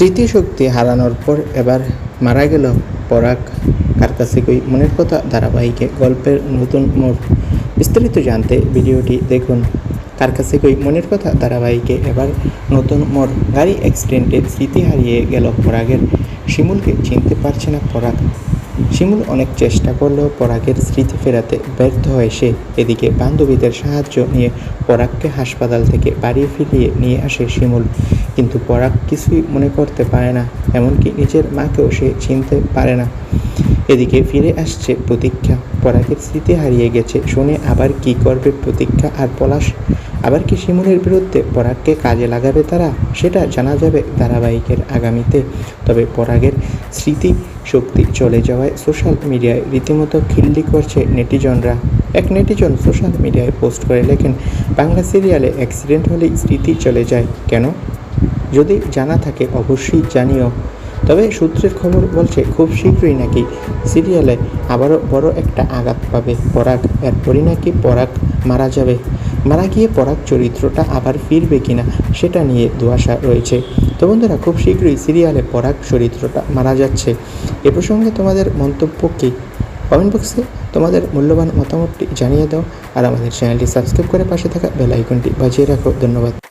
স্মৃতিশক্তি হারানোর পর এবার মারা গেল পরাগ কার কাছে কই মনের কথা, ধারাবাহিকে গল্পের নতুন মোড় বিস্তারিত জানতে ভিডিওটি দেখুন। কার কাছে কই মনের কথা, ধারাবাহিকে এবার নতুন মোড়। গাড়ি অ্যাক্সিডেন্টে স্মৃতি হারিয়ে গেল পরাগের। শিমুলকে চিনতে পারছে না পরাগ। শিমুল অনেক চেষ্টা করলেও পরাগের স্মৃতি ফেরাতে ব্যর্থ হয় সে। এদিকে বান্ধবীদের সাহায্য নিয়ে পরাগকে হাসপাতাল থেকে বাড়ি ফিরিয়ে নিয়ে আসে শিমুল। কিন্তু পরাগ কিছুই মনে করতে পারে না, এমনকি নিজের মাকেও সে চিনতে পারে না। এদিকে ফিরে আসছে প্রতীক্ষা। পরাগের স্মৃতি হারিয়ে গেছে। শুনে আবার কি করবে প্রতীক্ষা আর পলাশ? আবার কি শিমুলের বিরুদ্ধে পরাগকে কাজে লাগাবে তারা? সেটা জানা যাবে ধারাবাহিকের আগামীতে। তবে পরাগের স্মৃতি শক্তি চলে যাওয়ায় সোশ্যাল মিডিয়ায় রীতিমতো খিল্লি করছে নেটিজনরা। এক নেটিজন সোশ্যাল মিডিয়ায় পোস্ট করে লেখেন, বাংলা সিরিয়ালে অ্যাক্সিডেন্ট হলেই স্মৃতি চলে যায়। কেন? যদি জানা থাকে অবশ্যই জানিও। তবে সূত্রের খবর বলছে, খুব শীঘ্রই নাকি সিরিয়ালে আবারও বড় একটা আঘাত পাবে পরাগ। এরপরই নাকি পরাগ মারা যাবে। মারা গিয়ে পরাগ চরিত্রটা আবার ফিরবে কিনা সেটা নিয়ে দুয়াশা রয়েছে। তো বন্ধুরা, খুব শীঘ্রই সিরিয়ালে পরাগ চরিত্রটা মারা যাচ্ছে। এ প্রসঙ্গে তোমাদের মন্তব্য কী? কমেন্ট বক্সে তোমাদের মূল্যবান মতামতটি জানিয়ে দাও আর আমাদের চ্যানেলটি সাবস্ক্রাইব করে পাশে থাকা বেল আইকনটি বাজিয়ে রাখো। ধন্যবাদ।